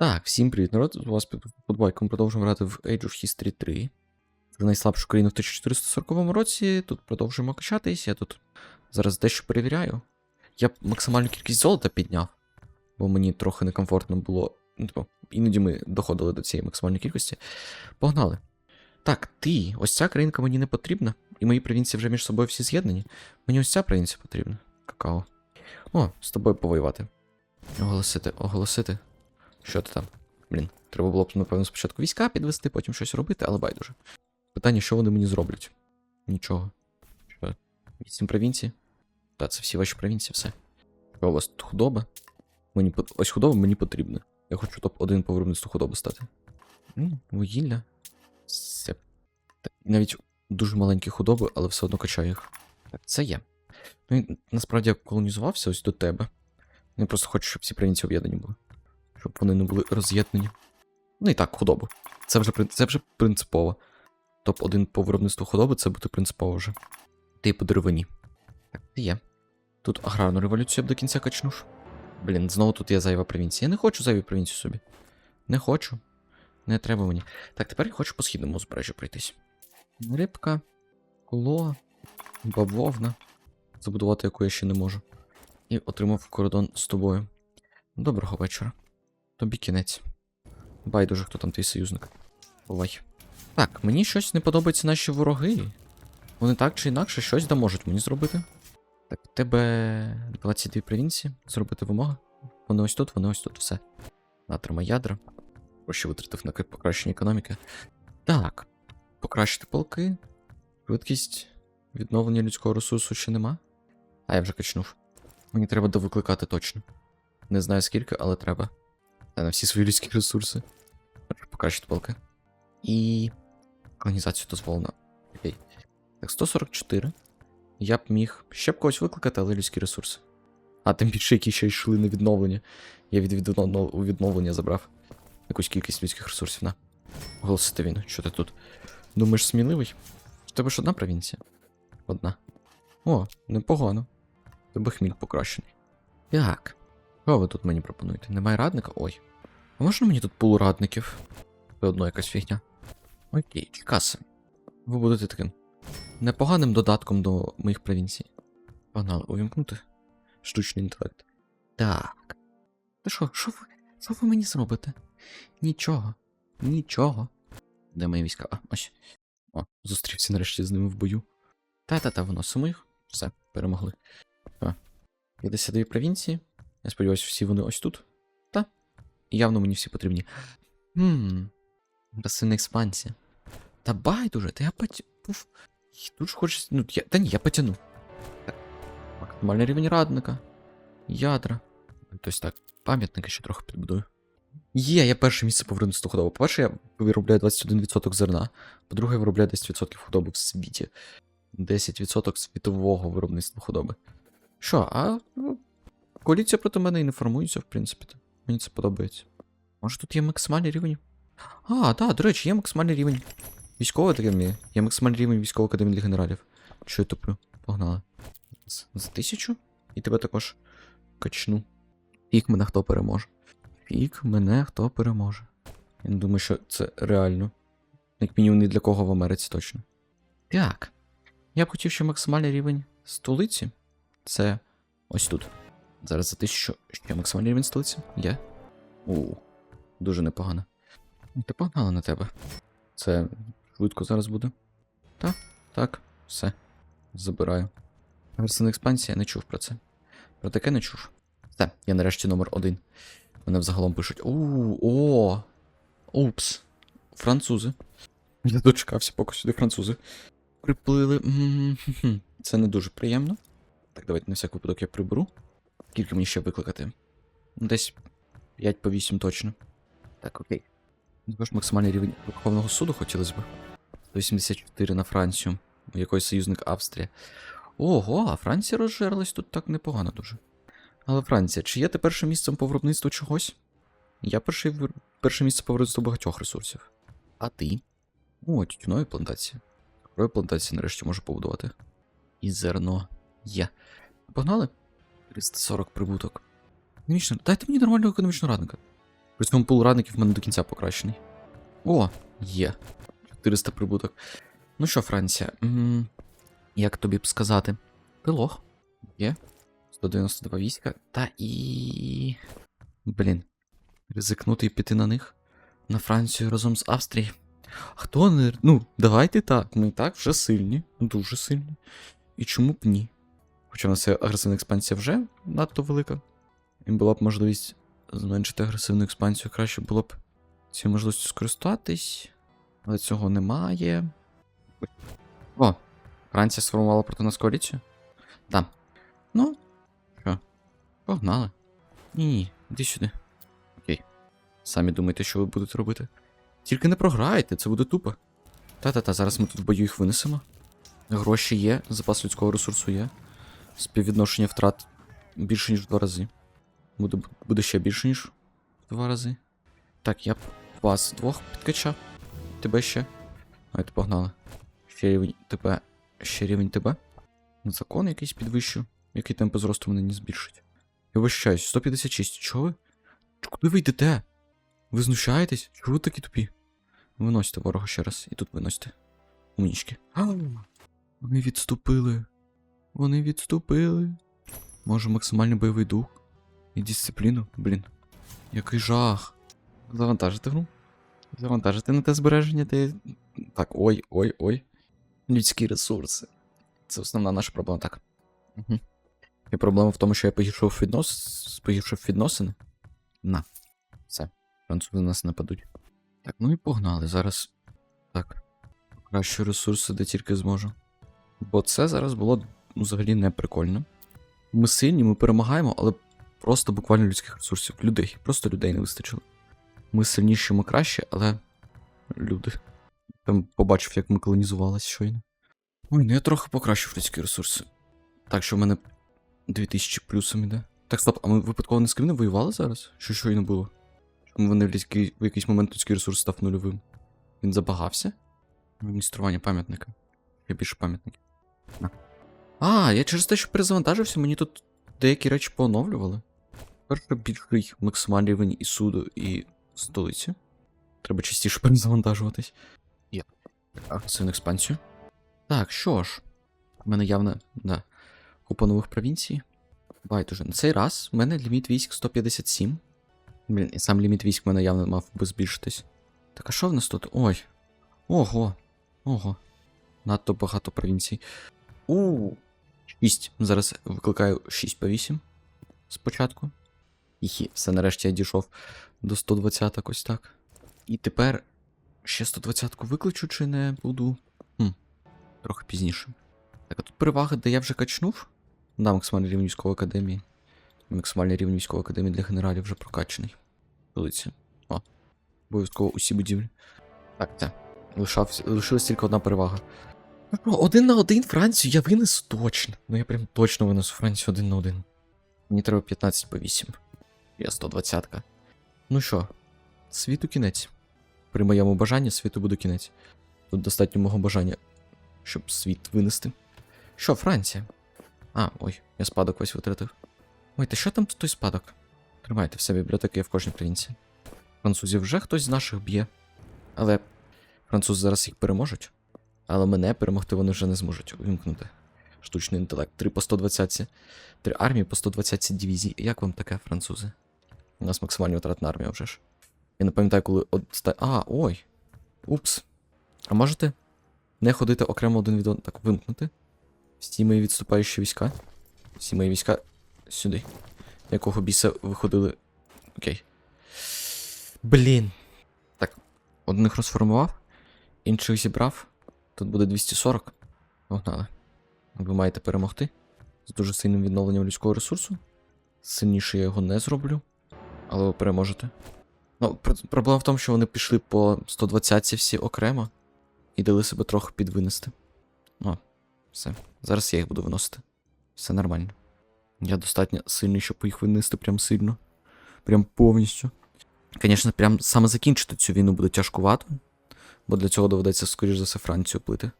Так, всім привіт, народ. У вас під подбайком продовжуємо грати в Age of History 3. Це найслабшу країну в 1440 році. Тут продовжуємо качатись. Я тут зараз дещо перевіряю. Я максимальну кількість золота підняв, бо мені трохи некомфортно було. Ну, типу, іноді ми доходили до цієї максимальної кількості. Погнали. Так, ти, ось ця країнка мені не потрібна, і мої провінції вже між собою всі з'єднані. Мені ось ця провінція потрібна. Какао. О, з тобою повоювати. Оголосити, оголосити. Що ти там? Блін, треба було б, напевно, спочатку війська підвести, потім щось робити, але байдуже. Питання, що вони мені зроблять? Нічого. Що? Вісім провінцій? Та, це всі ваші провінції, все. Що у вас тут худоба? Мені Ось худоба мені потрібна. Я хочу топ-1 по виробництву худоби стати. М, Вугілля. Все. Навіть дуже маленькі худоби, але все одно качаю їх. Так, це є. Ну і насправді я колонізувався ось до тебе. Я просто хочу, щоб всі провінції об'єднані були щоб вони не були роз'єднані. Ну і так, худоба. Це вже, це вже принципово. Топ-1 по виробництву худоби це буде принципово вже. Ти по деревині. Так, ти є. Тут аграрну революцію я б до кінця качнув. Блін, знову тут є зайва провінція. Я не хочу зайву провінцію собі. Не хочу. Не треба мені. Так, тепер я хочу по східному узбережжю пройтись. Рибка, куло, бавовна. Забудувати яку я ще не можу. І отримав кордон з тобою. Доброго вечора. Тобі кінець. Байдуже, хто там твій союзник. Бувай. Так, мені щось не подобаються наші вороги. Вони так чи інакше щось да можуть мені зробити. Так, в тебе 22 провінції. Зробити вимоги. Вони ось тут, вони ось тут, все. Натрима ядра. Гроші витратив на покращення економіки. Так. Покращити полки. Швидкість відновлення людського ресурсу ще нема. А я вже качнув. Мені треба довикликати точно. Не знаю скільки, але треба. Та на всі свої людські ресурси. Покращити полки. І. Колонізацію дозволено. Окей. Так, 144. Я б міг ще б когось викликати, але людські ресурси. А тим більше, які ще йшли на відновлення. Я від у відновлення забрав якусь кількість людських ресурсів. На. Оголосити війну. Що ти тут? Думаєш, сміливий? В тебе ж одна провінція? Одна. О, непогано. В Тебе хміль покращений. Так. Що ви тут мені пропонуєте? Немає радника? Ой. А можна мені тут пул радників? Все одно якась фігня. Окей, Чікаси. Ви будете таким непоганим додатком до моїх провінцій. Погнали, увімкнути. Штучний інтелект. Так. Та що, що ви? Що ви мені зробите? Нічого. Нічого. Де мої війська? А, ось. О, зустрівся нарешті з ними в бою. Та-та-та, виносимо їх. Все, перемогли. А. 52 провінції. Я сподіваюся, всі вони ось тут. Явно мені всі потрібні. Хм. Пасивна експансія. Та байдуже, та я потя... Пуф. Тут ж хочеться. Ну, я... Та ні, я потяну. Максимальний рівень радника. Ядра. Тобто так, пам'ятники ще трохи підбудую. Є, я перше місце по виробництву худоби. По-перше, я виробляю 21% зерна. По-друге, я виробляю 10% худоби в світі. 10% світового виробництва худоби. Що, а ну, коаліція проти мене і не формується, в принципі. Мені це подобається. Може тут є максимальний рівень? А, так, до речі, є максимальний рівень військової академії. Є максимальний рівень військової академії для генералів. Що я туплю? Погнали. За тисячу? І тебе також качну. Фік мене хто переможе. Фік мене хто переможе. Я не думаю, що це реально. Як мінімум, ні для кого в Америці точно. Так. Я б хотів, ще максимальний рівень столиці. Це ось тут. Зараз за тисячу ще максимальний рівень столиці. Є. У, дуже непогано. Ну, Ти погнала на тебе. Це швидко зараз буде. Так, так, все. Забираю. Агресивна експансія, не чув про це. Про таке не чув. Все, я нарешті номер один. Мене взагалом пишуть. У, о! Упс. Французи. Я дочекався, поки сюди французи. Приплили. Це не дуже приємно. Так, давайте на всяк випадок я приберу. Скільки мені ще викликати? Ну, Десь 5 по 8 точно. Так, окей. Також максимальний рівень Верховного суду хотілося б. 184 на Францію. Якої союзник Австрія. Ого, а Франція розжерлась тут так непогано дуже. Але Франція, чи є ти першим місцем по виробництву чогось? Я перший перше місце по виробництву багатьох ресурсів. А ти? О, тютюнові плантації. Такої плантації нарешті можу побудувати. І зерно є. Погнали? 340 прибуток. Економічно. Дайте мені нормального економічного радника. При цьому пул радників в мене до кінця покращений. О, є. 400 прибуток. Ну що, Франція, як тобі б сказати? Ти лох. Є. 192 війська. Та і. Блін. Ризикнути і піти на них. На Францію разом з Австрією. Хто не. Ну, давайте так. Ми і так вже сильні. Дуже сильні. І чому б ні? Хоча в нас агресивна експансія вже надто велика. І була б можливість зменшити агресивну експансію. Краще було б цією можливістю скористатись. Але цього немає. О, Франція сформувала проти нас коаліцію? Так. Ну, що? Погнали. Ні, ні, іди сюди. Окей. Самі думайте, що ви будете робити. Тільки не програєте, це буде тупо. Та-та-та, зараз ми тут в бою їх винесемо. Гроші є, запас людського ресурсу є. Співвідношення втрат більше, ніж в два рази. Буде, буде ще більше, ніж в два рази. Так, я вас двох підкачав. Тебе ще. Давайте погнали. Ще рівень тебе. Ще рівень тебе. Закон якийсь підвищу. Який темпи зросту мене не збільшить. Я вищаюсь, 156. Чого ви? Куди ви йдете? Ви знущаєтесь? Чого ви такі тупі? Виносьте ворога ще раз. І тут виносьте. Умнічки. Вони відступили. Вони відступили. Може, максимальний бойовий дух і дисципліну? Блін. Який жах. Завантажити гру? Завантажити на те збереження, де. Так, ой, ой, ой. Людські ресурси. Це основна наша проблема, так. Угу. І проблема в тому, що я погіршив віднос... погіршив відносини. На. Все. Французи нас нападуть. Так, ну і погнали. Зараз. Так. Покращу ресурси, де тільки зможу. Бо це зараз було ну, взагалі не прикольно. Ми сильні, ми перемагаємо, але просто буквально людських ресурсів. Людей. Просто людей не вистачило. Ми сильніші, ми краще, але. Люди. Там побачив, як ми колонізувалися щойно. Ой, ну я трохи покращив людські ресурси. Так що в мене 2000 плюсом іде. Так, стоп, а ми випадково не з ким не воювали зараз? Що щойно було? Чому вони в, людський, в якийсь момент людський ресурс став нульовим? Він забагався? Адміністрування пам'ятника. Я більше пам'ятників. А, я через те, що перезавантажився, мені тут деякі речі пооновлювали. Перше більший максимальний рівень і суду, і столиці. Треба частіше перезавантажуватись. Є. Агресивну експансію. Так, що ж. У мене явно, да. Купа нових провінцій. Байдуже. На цей раз в мене ліміт військ 157. Блін, і сам ліміт військ в мене явно мав би збільшитись. Так, а що в нас тут? Ой. Ого. Ого. Надто багато провінцій. У. 6. Зараз викликаю 6 по 8. Спочатку. Іхі, все нарешті я дійшов до 120 ось так. І тепер ще 120-ку викличу, чи не буду. Хм. Трохи пізніше. Так, а тут перевага, де я вже качнув. Да, максимальний рівень військової академії. Максимальний рівень військової академії для генералів вже прокачаний. Столиця. О. Обов'язково усі будівлі. Так, це. Лишався, лишилась тільки одна перевага. Ну один на один Францію я винесу точно. Ну я прям точно винесу Францію один на один. Мені треба 15 по 8. Я 120-ка. Ну що, світу кінець. При моєму бажанні світу буде кінець. Тут достатньо мого бажання, щоб світ винести. Що, Франція? А, ой, я спадок весь витратив. Ой, та що там той спадок? Тримайте все бібліотеки в кожній провінції. Французів вже хтось з наших б'є. Але французи зараз їх переможуть. Але мене перемогти вони вже не зможуть увімкнути. Штучний інтелект. 3 по 120. Три армії по 120 дивізій. Як вам таке, французи? У нас максимальна витратна армія вже ж. Я не пам'ятаю, коли. Отста... А, ой. Упс. А можете не ходити окремо один від одного. Так, вимкнути. Всі мої відступаючі війська. Всі мої війська сюди. Якого біса виходили. Окей. Блін. Так, одних розформував, інших зібрав. Тут буде 240. Погнали. Ви маєте перемогти. З дуже сильним відновленням людського ресурсу. Сильніше я його не зроблю. Але ви переможете. Ну, пр- проблема в тому, що вони пішли по 120 всі окремо і дали себе трохи підвинести. О, все. Зараз я їх буду виносити. Все нормально. Я достатньо сильний, щоб їх винести прям сильно. Прям повністю. Звісно, прям саме закінчити цю війну буде тяжкувато, бо для цього доведеться, скоріш за все, Францію плити.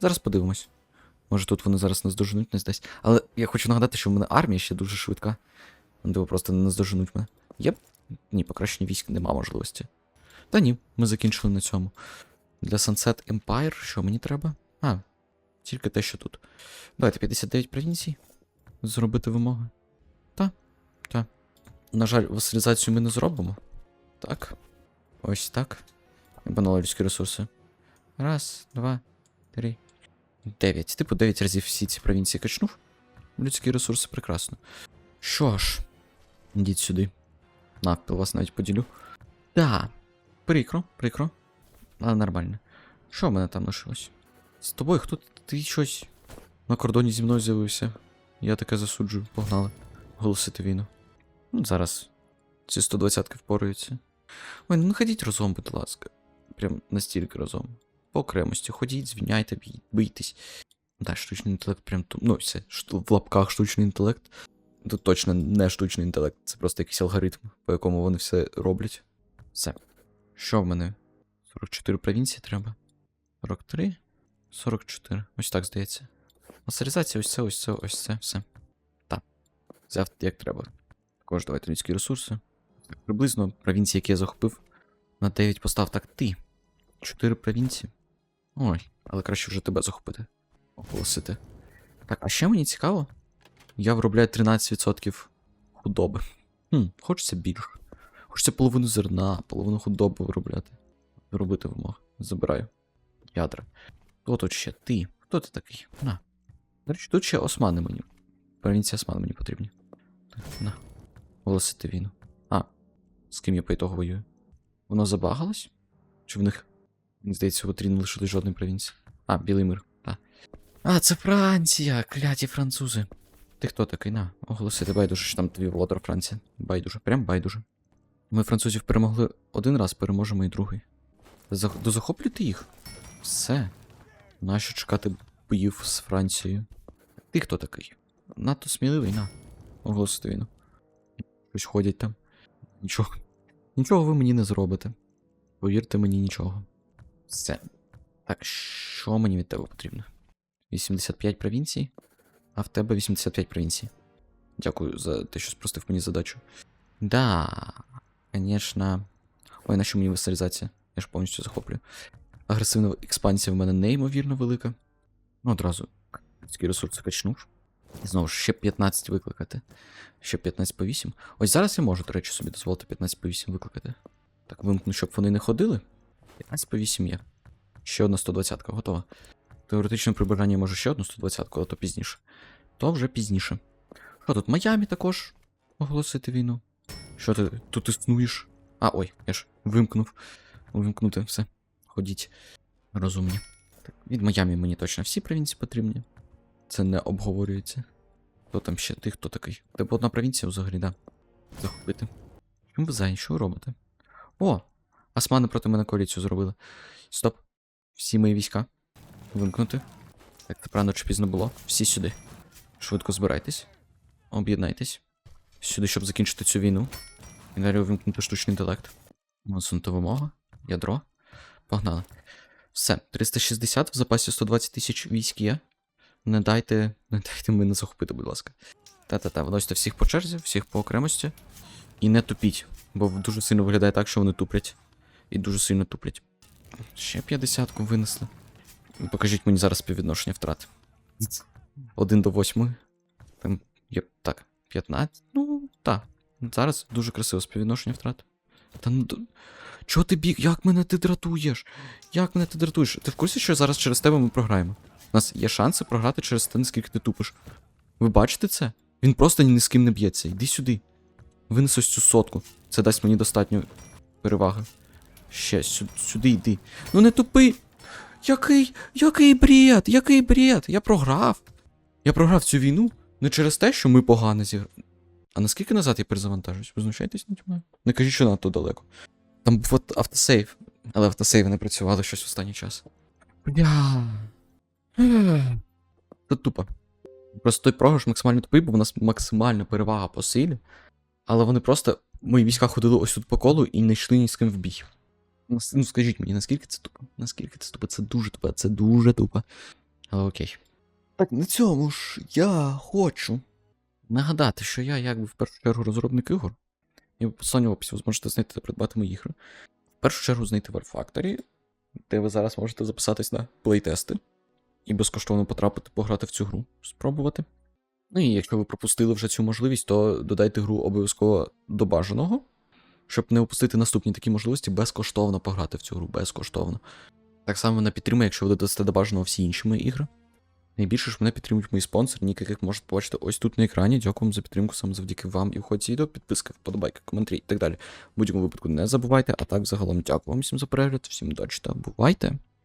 Зараз подивимось. Може тут вони зараз не здоженуть, не здасть. Але я хочу нагадати, що в мене армія ще дуже швидка. Вони типу, просто не наздоженуть мене. Єп, Ні, покращення військ нема можливості. Та ні, ми закінчили на цьому. Для Sunset Empire, що мені треба? А, тільки те, що тут. Давайте 59 провінцій. Зробити вимоги. Та, та. На жаль, васалізацію ми не зробимо. Так. Ось так. Банали людські ресурси. Раз, два, три. Дев'ять. Типу, дев'ять разів всі ці провінції качнув. Людські ресурси прекрасно. Що ж, ідіть сюди. Навпіл вас навіть поділю. Да. Прикро, прикро. Але нормально. Що в мене там лишилось? З тобою хто ти? щось на кордоні зі мною з'явився. Я таке засуджую, погнали. Голосити війну. Ну, зараз ці 120-ки впораються. Ой, ну ходіть разом, будь ласка. Прям настільки разом. По окремості, ходіть, звіняйте, бій- бийтесь. Да, штучний інтелект прям тут. Ну, все, в лапках штучний інтелект. Тут точно не штучний інтелект, це просто якийсь алгоритм, по якому вони все роблять. Все. Що в мене? 44 провінції треба. 43? 44. Ось так здається. Мастеризація, ось це, ось це, ось це, все. Так. Взяв як треба. Також давайте людські ресурси. Приблизно провінції, які я захопив, на 9 постав так ти. 4 провінції. Ой, але краще вже тебе захопити. Оголосити. Так, а ще мені цікаво. Я виробляю 13% худоби. Хм, хочеться більше. Хочеться половину зерна, половину худоби виробляти. Робити вимог. Забираю. Ядра. Хто тут ще? Ти. Хто ти такий? На. До речі, тут ще османи мені. Провінція осман мені потрібні. Так, на. Оголосити війну. А. З ким я по ітогу воюю? Воно забагалось? Чи в них. Мені здається, в Отрі не лишилось жодної провінції. А, білий мир. Так. А, це Франція! Кляті французи. Ти хто такий? На, оголосити байдуже, що там твій володар Франція. Байдуже, прям байдуже. Ми французів перемогли один раз, переможемо і другий. Зах... Дозахоплюйте їх. Все. Нащо чекати боїв з Францією? Ти хто такий? Надто сміливий, на. Оголосити війну. Щось ходять там. Нічого. Нічого ви мені не зробите. Повірте мені нічого. Все. Так, що мені від тебе потрібно? 85 провінцій, а в тебе 85 провінцій. Дякую за те, що спростив мені задачу. Да, конечно. Ой, на що мені васалізація? Я ж повністю захоплюю. Агресивна експансія в мене неймовірно велика. Ну, одразу людські ресурси качнув. І знову ж ще 15 викликати. Ще 15 по 8. Ось зараз я можу, до речі, собі дозволити 15 по 8 викликати. Так, вимкну, щоб вони не ходили. 15 по 8 є. Ще одна 120 готова. Теоретично при бажанні можу ще одну 120 але то пізніше. То вже пізніше. Що тут? Майамі також оголосити війну. Що ти тут існуєш? А, ой, я ж вимкнув. Вимкнути все. Ходіть. Розумні. Так, від Майамі мені точно всі провінції потрібні. Це не обговорюється. Хто там ще? Ти хто такий? Тебе одна провінція взагалі, да? Захопити. Чим ви зайняті? Що ви робите? О! Османи проти мене коаліцію зробили. Стоп. Всі мої війська. Вимкнути. Так, це рано чи пізно було. Всі сюди. Швидко збирайтесь. Об'єднайтесь. Сюди, щоб закінчити цю війну. І далі увімкнути штучний інтелект. Насунути вимога. Ядро. Погнали. Все, 360 в запасі 120 тисяч військ є. Не дайте, не дайте мене захопити, будь ласка. Та-та-та, виносите всіх по черзі, всіх по окремості. І не тупіть, бо дуже сильно виглядає так, що вони туплять. І дуже сильно туплять. Ще 50-ку винесли. Покажіть мені зараз співвідношення втрат. 1 до 8. Там є. Так, 15. Ну, так. Зараз дуже красиве співвідношення втрат. Та ну. Чого ти біг? Як мене ти дратуєш? Як мене ти дратуєш? Ти в курсі, що зараз через тебе ми програємо? У нас є шанси програти через те, наскільки ти тупиш. Ви бачите це? Він просто ні з ким не б'ється. Йди сюди. Винес цю сотку. Це дасть мені достатньо переваги. Ще сюди, сюди йди. Ну не тупи. Який, який бред, який бред? Я програв. Я програв цю війну не через те, що ми погано зіграли. А наскільки назад я перезавантажуюсь? Ви знущаєтесь наді мною? Не кажіть, що надто далеко. Там був автосейв, але автосейви не працювали щось в останній час. Бля. Це тупо. Просто той програш максимально тупий, бо в нас максимальна перевага по силі. Але вони просто. Мої війська ходили ось тут по колу і не йшли ні з ким в бій. Нас- Ну скажіть мені, наскільки це тупо? Наскільки це тупо? Це дуже тупо, це дуже тупо. Але окей. Так на цьому ж я хочу нагадати, що я якби в першу чергу розробник ігор. І в посиланні в описі ви зможете знайти та придбати мої ігри. В першу чергу знайти War Factory, де ви зараз можете записатись на плейтести і безкоштовно потрапити пограти в цю гру, спробувати. Ну і якщо ви пропустили вже цю можливість, то додайте гру обов'язково до бажаного, щоб не опустити наступні такі можливості безкоштовно пограти в цю гру, безкоштовно. Так само мене підтримує, якщо ви додасте до бажаного всі інші мої ігри. Найбільше ж мене підтримують мої спонсори, ніяк яких можете побачити ось тут на екрані. Дякую вам за підтримку саме завдяки вам і в ході відео, підписка, вподобайка, коментарі і так далі. В будь-якому випадку не забувайте, а так загалом дякую вам всім за перегляд, всім удачі та бувайте!